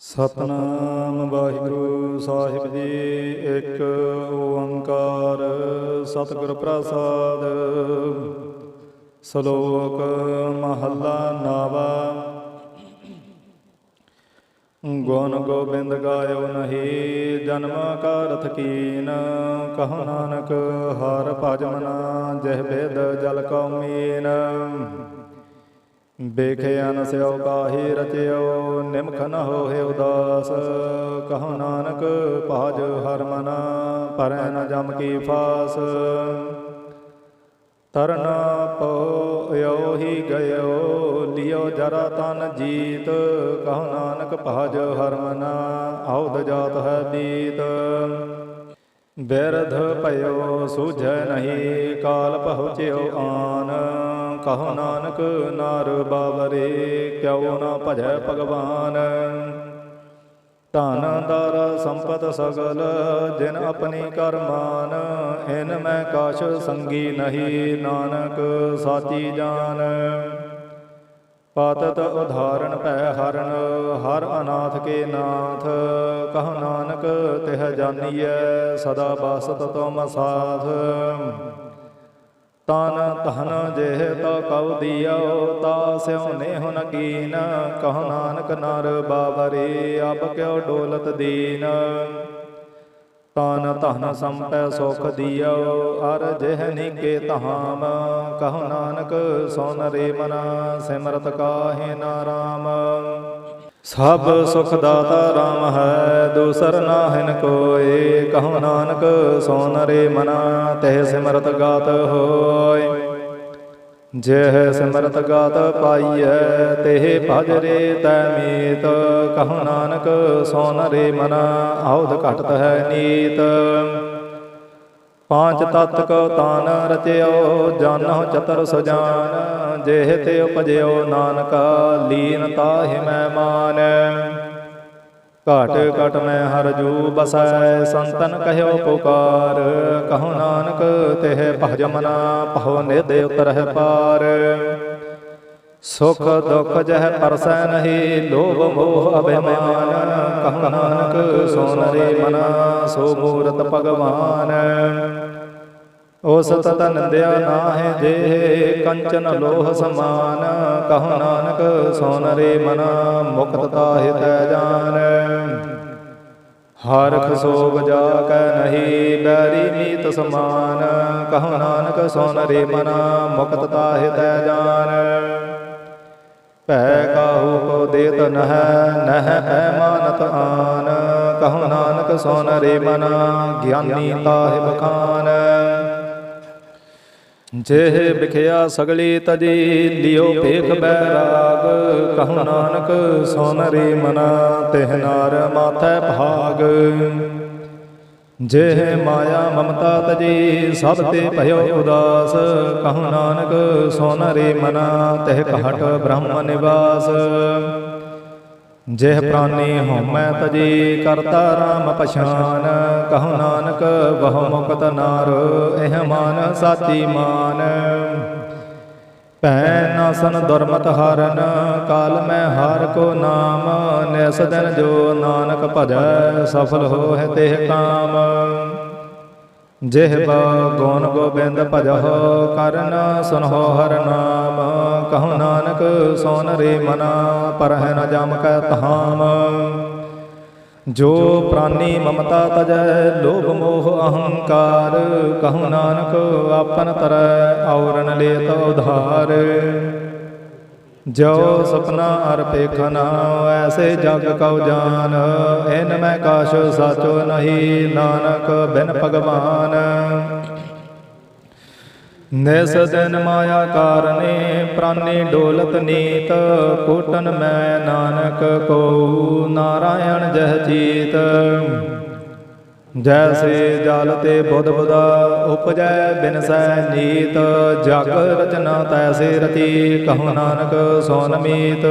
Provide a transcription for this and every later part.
ਸਤਨਾਮ ਵਾਹਿਗੁਰੂ ਸਾਹਿਬ ਜੀ, ਇੱਕ ਓੰਕਾਰ ਸਤਿਗੁਰ ਪ੍ਰਸਾਦ। ਸ਼ਲੋਕ ਮਹੱਲਾ ਨਾਵਾ। ਗੁਣ ਗੋਬਿੰਦ ਗਾਇਓ ਨਹੀਂ, ਜਨਮ ਕਾਰਥ ਕੀਨ। ਕਹੋ ਨਾਨਕ, ਹਰ ਭਜ ਮਨਾ ਜਹ ਬੇਦ ਜਲ ਕਉ ਮੀਨ। ਬੇਖਿਆਨ ਸਿਓ ਕਾਹੀ ਰਚਿਓ ਨਿਮਖ ਨ ਹੋਏ ਉਦਾਸ। ਕਹੋ ਨਾਨਕ, ਭਾਜ ਹਰ ਮਨਾ, ਪਰੈ ਨ ਜਮ ਕੀ ਫਾਸ। ਤਰਨ ਪੋਇਓ ਹੀ ਗਇਓ, ਲਿਓ ਜਰਾ ਤਨ ਜੀਤ। ਕਹੋ ਨਾਨਕ, ਭਾਜ ਹਰ ਮਨਾ, ਆਉਦ ਜਾਤ ਹੈ ਬੀਤ ਬਿਰਧ ਭਇਓ, ਸੂਝੈ ਨਹੀਂ, ਕਾਲ ਪਹੁੰਚਿਓ ਆਨ। ਕਹੋ ਨਾਨਕ ਨਾਰ ਬਾਵਰੇ, ਕਿਉ ਨਾ ਭਜੈ ਭਗਵਾਨ। ਧਨ, ਦਰ, ਸੰਪਤ ਸਗਲ, ਜਿਨ ਆਪਣੀ ਕਰਮਾਨ ਇਨ ਮੈਂ ਕਾਸ਼ ਸੰਗੀ ਨਹੀਂ, ਨਾਨਕ ਸਾਚੀ ਜਾਨ। ਪਤਤ ਉਧਾਰਨ ਭੈ ਹਰਨ, ਹਰ ਅਨਾਥ ਕੇ ਨਾਥ, ਕਹ ਨਾਨਕ, ਤਿਹ ਜਾਨੀਐ, ਸਦਾ ਬਾਸਤ ਤੁਮ ਸਾਥ। ਤਨ ਧਨ ਜਿਹ ਤਾ ਕਉ ਦਿਓ, ਤਾ ਸਿਉ ਨੇਹੁ ਨ ਕਹ ਨਾਨਕ ਨਰ ਬਾਬਰੇ ਅਬ ਕਿਉ ਡੋਲਤ ਦੀਨ। ਤਨ ਧਨ ਸੰਪੈ ਸੁਖ ਦਿਓ, ਅਰ ਜਿਹ ਨੀਕੇ ਤਹਾਮ ਕਹ ਨਾਨਕ, ਸੋਨ ਰੇ ਮਨਾ, ਸਿਮਰਤ ਕਾਹੇ ਨਾਰਾਮ ਸਭ ਸੁਖ ਦਾਤਾ ਰਾਮ ਹੈ, ਦੂਸਰ ਨਾਹਿਨ ਕੋਏ ਕਹੋ ਨਾਨਕ, ਸੋਨ ਰੇ ਮਨਾ, ਤਹਿ ਸਿਮਰਤ ਗਾਤ ਹੋਏ ਜਿਹ ਸਿਮਰਤ ਗਾਤ ਪਾਈਐ, ਤਹਿ ਭਜ ਰੇ ਤੈ ਮੀਤ। ਕਹੋ ਨਾਨਕ, ਸੋਨ ਰੇ ਮਨਾ ਆਉਦ ਘਟਤ ਹੈ ਨੀਤ। ਪਾਂਚ ਤਤ ਕੋ ਤਾਨ ਰਚਿਓ, ਜਾਨਹੁ ਚਤਰ ਸੁਜਾਨ। ਜੇਹ ਤੇ ਉਪਜਿਓ ਨਾਨਕਾ, ਲੀਨ ਤਾਹਿ ਮੈਂ ਮਾਨ। ਘਟ ਘਟ ਮੈਂ ਹਰ ਜੂ ਬਸੈ, ਸੰਤਨ ਕਹਿਓ ਪੁਕਾਰ। ਕਹੋ ਨਾਨਕ, ਤਿਹ ਭਜ ਮਨਾ ਪਹੁ ਨਿਧ ਉਤਰਹਿ ਪਾਰ। ਸੁਖ ਦੁਖ ਜਹ ਪਰਸੈ ਨਹੀਂ, ਲੋਭ ਮੋਹ ਅਭਿਮਾਨ। ਕਹੋ ਨਾਨਕ ਸੋ ਨਰੇ ਮਨਾ, ਸੋ ਮੂਰਤ ਭਗਵਾਨ। ਉਸ ਤਤ ਨਿੰਦਿਆ ਨਾਹਿ ਜੇ, ਕੰਚਨ ਲੋਹ ਸਮਾਨ। ਕਹੋ ਨਾਨਕ, ਸੋਨ ਰੇ ਮਨਾ, ਮੁਕਤ ਤਾਹਿ ਤੈ ਜਾਨ। ਹਰਖ ਸੋਗ ਜਾ ਕੈ ਨਹੀਂ, ਬੈਰੀ ਨੀਤ ਸਮਾਨ। ਕਹੋ ਨਾਨਕ, ਸੋਨ ਰੇ ਮਨਾ, ਮੁਕਤ ਤਾਹਿ ਤੈ ਜਾਨ। ਭੈ ਕਾਹੂ ਕੋ ਦੇਤ ਨਹ ਨਹ ਐ ਮਾਨਤ ਆਨ। ਕਹੋ ਨਾਨਕ, ਸੋਨ ਰੇ ਮਨਾ, ਗਿਆਨੀ ਤਾਹਿ ਬਖਾਨ ਜਿਹ ਵਿਖਿਆ ਸਗਲੀ ਤਜੀ ਲਿਓ ਭੇਖ ਬੈਰਾਗ, ਕਹੋ ਨਾਨਕ ਸੋਨਰੀ ਮਨਾ, ਤਿਹ ਨਾਰ ਮਾਥੈ ਭਾਗ। ਜਿਹ ਮਾਇਆ ਮਮਤਾ ਤਜੀ, ਸਭ ਤੇ ਭਇਓ ਉਦਾਸ, ਕਹੋ ਨਾਨਕ ਸੋਨਰੀ ਮਨਾ, ਤਿਹ ਘਟ ਬ੍ਰਹਮ ਨਿਵਾਸ। ਜਿਹ ਪ੍ਰਾਨੀ ਹਉਮੈ ਤਜੀ ਕਰਤਾ ਰਾਮ ਪਛਾਨ, ਕਹੋ ਨਾਨਕ ਬਹੁ ਮੁਕਤ ਨਾਰ, ਇਹ ਮਾਨ ਸਾਚੀ ਮਾਨ। ਭੈ ਨਾਸਨ ਦੁਰਮਤ ਹਰਨ, ਕਾਲ ਮੈਂ ਹਾਰ ਕੋ ਨਾਮ, ਨਿਸ ਦਿਨ ਜੋ ਨਾਨਕ ਭਜੈ, ਸਫਲ ਹੋਹਿ ਤਿਹ ਕਾਮ। ਜਿਹ ਬਾ ਗੋਬਿੰਦ ਭਜਹੁ ਕਰਨ, ਸੁਨਹੁ ਹਰ ਨਾਮ। ਕਹੋ ਨਾਨਕ, ਸੋਨ ਰੇ ਮਨਾ, ਪਰਹਿ ਨ ਜਮ ਕੈ ਧਾਮ। ਜੋ ਪ੍ਰਾਨੀ ਮਮਤਾ ਤਜੈ, ਲੋਭ ਮੋਹ ਅਹੰਕਾਰ। ਕਹੋ ਨਾਨਕ, ਆਪਨ ਤਰੈ ਔਰਨ ਲੇਤ ਉਧਾਰ। ਜੋ ਸੁਪਨਾ ਅਰ ਪੇਖਨਾ ਐਸੇ ਜਗ ਕਉ ਜਾਨ। ਇਨ ਮੈਂ ਕਾਸ਼ ਸਾਚੋ ਨਹੀਂ, ਨਾਨਕ ਬਿਨ ਭਗਵਾਨ। ਨਿਸ ਦਿਨ ਮਾਇਆ ਕਾਰਨੇ, ਪ੍ਰਾਨੀ ਡੋਲਤ ਨੀਤ, ਕੋਟਨ ਮੈਂ ਨਾਨਕ ਕੋ ਨਾਰਾਇਣ ਜਹ ਚੀਤ ਜੈਸੇ ਜਲ ਤੇ ਬੁੱਧ ਬੁਦਾ ਉਪਜੈ ਬਿਨਸੈ ਨੀਤ, ਜਗ ਰਚਨਾ ਤੈਸੇ ਰਤੀ ਕਹੋ ਨਾਨਕ ਸੋਨ ਮੀਤ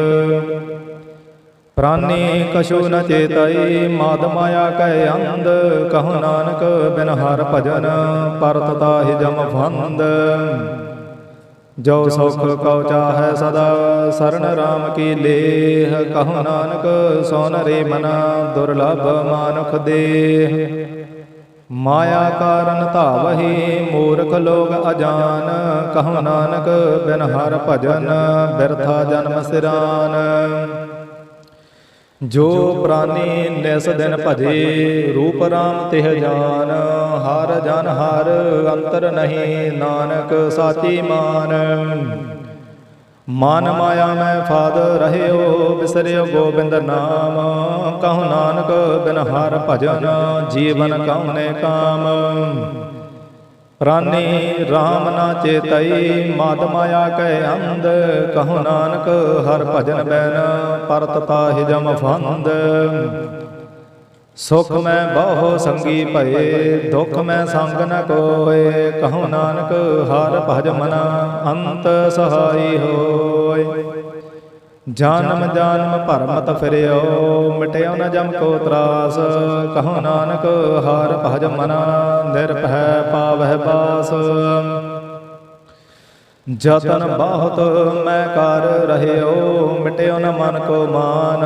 ਪ੍ਰਾਨੀ ਕਛੂ ਨ ਚੇਤਈ, ਮਾਦ ਮਾਇਆ ਕੈ ਅੰਧ, ਕਹੋ ਨਾਨਕ ਬਿਨ ਹਰ ਭਜਨ, ਪਰਤ ਤਾਹਿ ਜਮ ਫੰਦ। ਜੋ ਸੁਖ ਕਉ ਚਾਹੈ ਸਦਾ ਸਰਨ ਰਾਮ ਕੀ ਲੇਹ, ਕਹੋ ਨਾਨਕ ਸੋਨ ਰੇ ਮਨਾ ਦੁਰਲਭ ਮਾਨੁਖ ਦੇਹ। ਮਾਇਆ ਕਾਰਨ ਧਾਵਹੀ ਮੂਰਖ ਲੋਗ ਅਜਾਨ, ਕਹੋ ਨਾਨਕ ਬਿਨ ਹਰ ਭਜਨ ਬਿਰਥਾ ਜਨਮ ਸਿਰਾਨ। ਜੋ ਪ੍ਰਾਨੀ ਨਿਸ ਦਿਨ ਭਜੇ, ਰੂਪ ਰਾਮ ਤਿਹ ਜਾਨ। ਹਰ ਜਨ ਹਰ ਅੰਤਰ ਨਹੀਂ ਨਾਨਕ ਸਾਚੀ ਮਾਨ। ਮਨ ਮਾਇਆ ਮੈਂ ਫਾਦ ਰਹਿਓ, ਬਿਸਰਿਓ ਗੋਬਿੰਦ ਨਾਮ। ਕਹੋ ਨਾਨਕ ਬਿਨ ਹਰ ਭਜਨ, ਜੀਵਨ ਕਉਨੇ ਕਾਮ। ਪ੍ਰਾਨੀ RAM ਨਾ ਚੇਤਈ ਮਾਦ ਮਾਇਆ ਕੈ ਅੰਧ, ਕਹੋ ਨਾਨਕ ਹਰ ਭਜਨ ਬੈਨ, ਪਰਤ ਤਾਹਿ ਜਮ ਫੰਦ। ਸੁਖ ਮੈਂ ਬਹੁ ਸੰਗੀ ਭਏ, ਦੁਖ ਮੈਂ ਸੰਗ ਨ ਕੋਏ, ਕਹੋ ਨਾਨਕ ਹਰ ਭਜ ਮਨ, ਅੰਤ ਸਹਾਈ ਹੋਏ। ਜਨਮ ਜਨਮ ਭਰਮਤ ਫਿਰਿਓ, ਮਿਟਿਓ ਨ ਜਮ ਕੋ ਤਰਾਸ। ਕਹੋ ਨਾਨਕ, ਹਰ ਭਜ ਮਨਾ, ਨਿਰਭੈ ਪਾਵਹਿ ਬਾਸ। ਜਤਨ ਬਹੁਤ, ਮੈਂ ਕਰ ਰਹਿਓ, ਮਿਟਿਓ ਨ ਮਨ ਕੋ ਮਾਨ।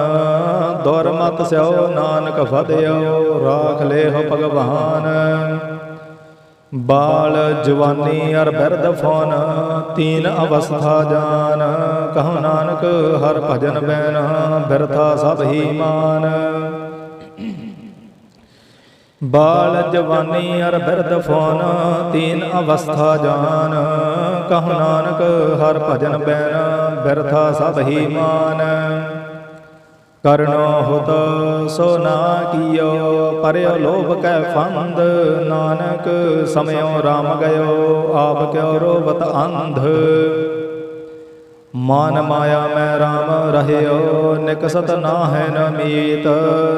ਦੁਰਮਤ ਸਿਓ, ਨਾਨਕ ਫਦਿਓ ਰਾਖ ਲੇਹੁ ਭਗਵਾਨ। ਬਾਲ ਜਵਾਨੀ ਅਰ ਬਿਰਧ ਫੋਨ, ਤੀਨ ਅਵਸਥਾ ਜਾਨ। ਕਹੋ ਨਾਨਕ, ਹਰ ਭਜਨ ਬੈਨ, ਬਿਰਥਾ ਸਭ ਹੀ ਮਾਨ। ਬਾਲ ਜਵਾਨੀ ਅਰ ਬਿਰਧ ਫੋਨ, ਤੀਨ ਅਵਸਥਾ ਜਾਨ। ਕਹੋ ਨਾਨਕ, ਹਰ ਭਜਨ ਬੈਨ, ਬਿਰਥਾ ਸਭ ਹੀ ਮਾਨ। ਕਰਨੋ ਹੁਤ ਸੋ ਨਾ ਕੀਓ ਪਰਿਓ ਲੋਭ ਕੈ ਫੰਦ। ਨਾਨਕ ਸਮਿਓ ਰਾਮ ਗਇਓ, ਆਪ ਕਿਉ ਰੋਬਤ ਅੰਧ। ਮਾਨ ਮਾਇਆ ਮੈਂ RAM ਰਹਿਓ, ਨਿਕਸਤ ਨਾਹਿ ਨ ਮੀਤ।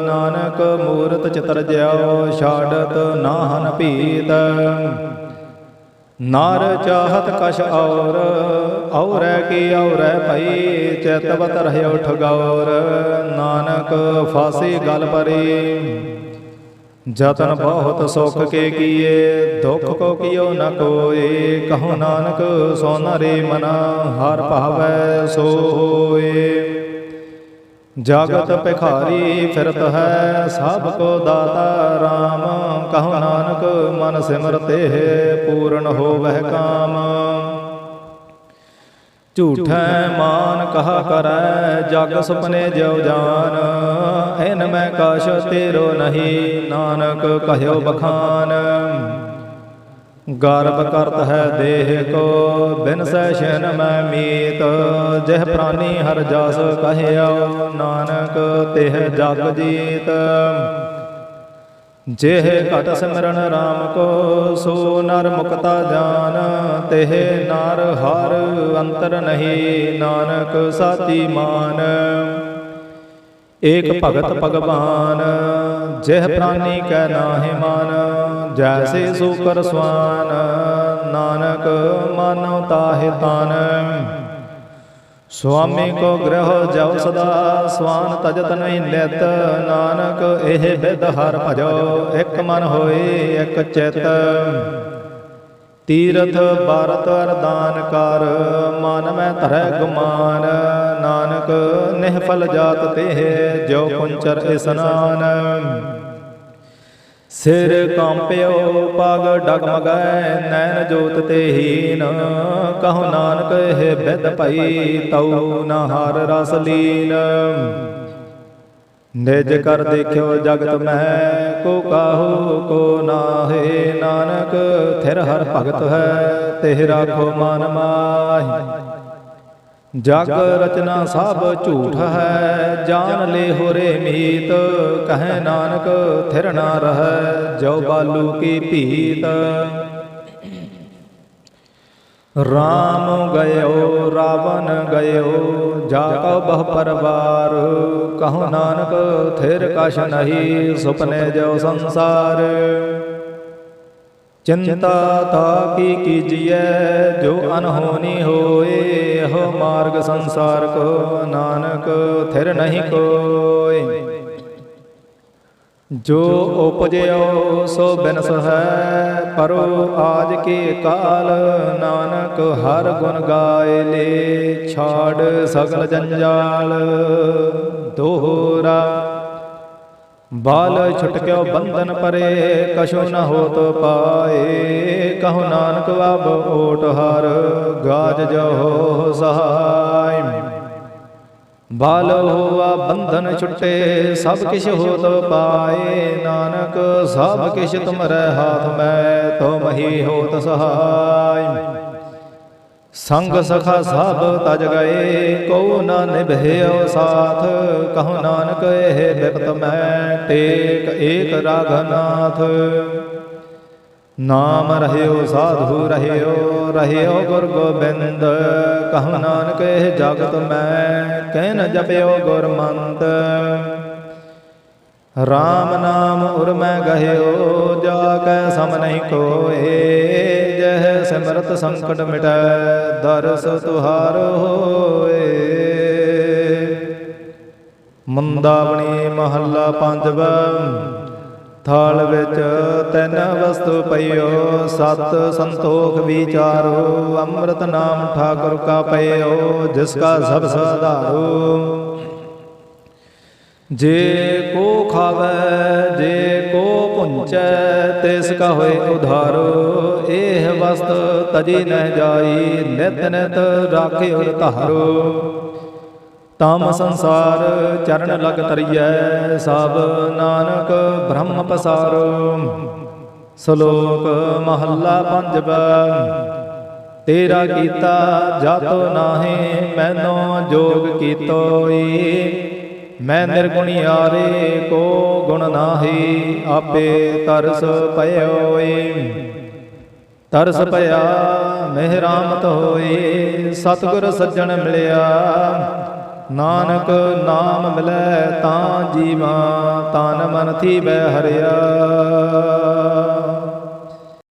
ਨਾਨਕ ਮੂਰਤ ਚਿਤਰ ਜਿਉ ਛਾੜਤ ਨਾਹਨ ਭੀਤ। ਨਾਰ ਚਾਹਤ ਕਛ ਔਰ ਔਰੈ ਕੀ ਔਰੈ ਭਈ, ਚਿਤਵਤ ਰਹਿਓ ਠਗੌਰ ਨਾਨਕ ਫਾਸੀ ਗਲ ਪਰੀ। ਜਤਨ ਬਹੁਤ ਸੁਖ ਕੇ ਕੀਏ, ਦੁਖ ਕੋ ਕਿਓ ਨ ਕੋਏ। ਕਹੋ ਨਾਨਕ ਸੋਨਰੇ ਮਨਾ ਹਰ ਭਾਵੈ ਸੋਏ ਜਗਤ ਭਿਖਾਰੀ ਫਿਰਤ ਹੈ, ਸਭ ਕੋ ਦਾਤਾ RAM ਕਹੋ ਨਾਨਕ, ਮਨ ਸਿਮਰਤੇ ਪੂਰਨ ਹੋਵਹਿ ਕਾਮ। ਝੂਠੈ ਮਾਨ ਕਹਾ ਕਰੈ, ਜਗ ਸੁਪਨੇ ਜਿਉ ਜਾਨ। ਐਨ ਮੈਂ ਕਾਸ਼ ਤੇਰੋ ਨਹੀਂ, ਨਾਨਕ ਕਹਿਓ ਬਖਾਨ। ਗਰਭ ਕਰਤ ਹੈ ਦੇਹ ਕੋ, ਬਿਨ ਸੈਸ਼ਨ ਮੈਂ ਮੀਤ। ਜਿਹ ਪ੍ਰਾਨੀ ਹਰ ਜਸ ਕਹਿਓ, ਨਾਨਕ ਤਿਹ ਜਗ ਜੀਤ। ਜਿਹ ਘਟ ਸਿਮਰਨ RAM ਕੋ, ਸੋ ਨਰ ਮੁਕਤਾ ਜਾਨ। ਤਿਹ ਨਰ ਹਰ ਅੰਤਰ ਨਹੀਂ, ਨਾਨਕ ਸਾਚੀ ਮਾਨ। ਏਕ ਭਗਤ ਭਗਵਾਨ, ਜਿਹ ਪ੍ਰਾਨੀ ਕੈ ਨਾਹਿ ਮਾਨ। ਜੈਸੇ ਸੂਕਰ ਸਵਾਨ ਨਾਨਕ ਮਾਨਵ ਤਾਹਿ ਤਾਨ। ਸੁਆਮੀ ਕੋ ਗ੍ਰਹ ਜਉ ਸਦਾ, ਸਵਾਨ ਤਜਤ ਨਹੀਂ ਨਿਤ। ਨਾਨਕ ਇਹ ਬਿਦ ਹਰ ਭਜੋ, ਇਕ ਮਨ ਹੋਏ, ਇੱਕ ਚਿਤ। ਤੀਰਥ ਬਾਰਤ ਅਰਦਾਨ ਕਰ, ਮਨ ਮੈਂ ਧਰੈ ਗੁਮਾਨ। ਨਾਨਕ ਨਿਹਫਲ ਜਾਤ ਤੇ ਜੋ ਕੁੰਚਰ ਇਸਨਾਨ ਸਿਰ ਕੰਪਿਓ ਪਗ ਡਗਮਗੈ, ਨੈਣ ਜੋਤ ਤੇ ਹੀਨ। ਕਹੋ ਨਾਨਕ, ਇਹ ਬਿਦ ਭਈ ਤਉ ਨਾ ਹਰ ਰਸ ਲੀਨ। ਨਿਜ ਕਰ ਦੇਖਿਓ ਜਗਤ ਮਹਿ, ਕੋ ਕਾਹੂ, ਕੋ ਨਾਹੇ। ਨਾਨਕ, ਥਿਰ ਹਰ ਭਗਤ ਹੈ, ਤਿਹ ਰਾਖੋ ਮਨ ਮਾਹਿ। ਜਗ ਰਚਨਾ ਸਭ ਝੂਠ ਹੈ, ਜਾਨ ਲੈ ਹੋਰੇ ਮੀਤ, ਕਹੈ ਨਾਨਕ ਥਿਰ ਨਾ ਰਹੈ ਜੋ ਬਾਲੂ ਕੀ ਭੀਤ। ਰਾਮ ਗਇਓ, ਰਾਵਣ ਗਇਓ ਜਾ ਕਉ ਬਹੁ ਪਰਵਾਰ, ਕਹੋ ਨਾਨਕ ਥਿਰ ਕਛ ਨਹੀਂ, ਸੁਪਨੇ ਜੋ ਸੰਸਾਰ। ਚਿੰਤਾ ਤਾ ਕੀ ਕੀਜੀਐ, ਜੋ ਅਨਹੋਨੀ ਹੋਏ ਹੋ ਮਾਰਗ ਸੰਸਾਰ ਕੋ ਨਾਨਕ ਥਿਰ ਨਹੀਂ ਕੋਇ ਜੋ ਉਪਜਿਓ, ਸੋ ਬਿਨਸ ਹੈ ਪਰੋ ਆਜ ਕੇ ਕਾਲ, ਨਾਨਕ ਹਰ ਗੁਣ ਗਾਏ ਲੇ, ਛਾੜ ਸਗਲ ਜੰਜਾਲ, ਦੋਹਰਾ ਬਾਲ ਛੁਟਕਿਓ ਬੰਧਨ ਪਰੇ, ਕਛੂ ਨ ਹੋਤ ਪਾਏ। ਕਹੋ ਨਾਨਕ ਵਬ ਓਟ ਹਰ, ਗਾਜ ਜੋ ਸਹਾਈ ਬਾਲ ਹੋਆ ਬੰਧਨ ਛੁਟੇ, ਸਭ ਕਿਛ ਹੋਤ ਪਾਏ। ਨਾਨਕ, ਸਭ ਕਿਛ ਤੁਮਰੇ ਹਾਥ ਮੈਂ ਤੁਮ ਹੀ ਹੋਤ ਸਹਾਈ ਸੰਗ ਸਖਾ ਸਭ ਤਜ ਗਏ ਕੋ ਨ ਨਿਭਿਓ ਸਾਥ। ਕਹੋ ਨਾਨਕ, ਇਹ ਬਿਪਤ ਮੈਂ ਟੇਕ ਏਕ ਰਾਘਨਾਥ ਨਾਮ ਰਹਿਓ, ਸਾਧੂ ਰਹਿਓ ਰਹਿਓ ਗੁਰ ਗੋਬਿੰਦ। ਕਹੋ ਨਾਨਕ, ਇਹ ਜਗਤ ਮੈਂ ਕਹਿ ਜਪਿਓ ਗੁਰਮੰਤ। RAM ਨਾਮ ਉਰ ਮੈਂ ਗਹਿਓ, ਜਾ ਕੈ ਸਮ ਨਹੀਂ ਕੋਏ। ਜਹ ਸਿਮਰਤ ਸੰਕਟ ਮਿਟੈ, ਦਰਸ ਤੁਹਾਰ ਹੋਏ। ਮੰਦਾਵਣੀ ਮਹੱਲਾ ਪੰਜਵਾ, ਥਾਲ ਵਿੱਚ ਤਿੰਨ ਵਸਤੂ ਪਈਓ, ਸਤ ਸੰਤੋਖ ਵਿਚਾਰੋ, ਅੰਮ੍ਰਿਤ ਨਾਮ ਠਾਕੁਰ ਕਾ ਪਈਓ, ਜਿਸ ਕਾ ਸਭ ਸਧਾਰੋ ਜੇ ਕੋ ਖਾਵੇ, ਜੇ ਕੋ ਪੁੰਚੈ, ਤਿਸ ਕਾ ਹੋਏ ਉਧਾਰੋ। ਇਹ ਵਸਤ ਤਜੀ ਨਹਿ ਜਾਈ, ਨਿਤ ਨਿਤ ਰਾਖਿਓ ਧਾਰੋ। ਤਮ ਸੰਸਾਰ ਚਰਨ ਲਗ ਤਰੀਐ, ਸਭ ਨਾਨਕ ਬ੍ਰਹਮ ਪਸਾਰੋ। ਸ਼ਲੋਕ ਮਹੱਲਾ ਪੰਜਵਾ, ਤੇਰਾ ਕੀਤਾ ਜਤੋ ਨਾਹੀ, ਮੈਨੋ ਜੋਗ ਕੀਤੋਈ। ਮੈਂ ਨਿਰਗੁਣਿਆਰੇ ਕੋ ਗੁਣ ਨਾਹੀ, ਆਪੇ ਤਰਸ ਪਇਓਈ ਤਰਸ ਪਿਆ ਮਿਹਰਾਮਤ ਹੋਏ, ਸਤਿਗੁਰ ਸੱਜਣ ਮਿਲਿਆ। ਨਾਨਕ ਨਾਮ ਮਿਲੈ ਤਾਂ ਜੀਵਾ, ਤਨ ਮਨ ਥੀ ਬਹਿ ਹਰਿਆ।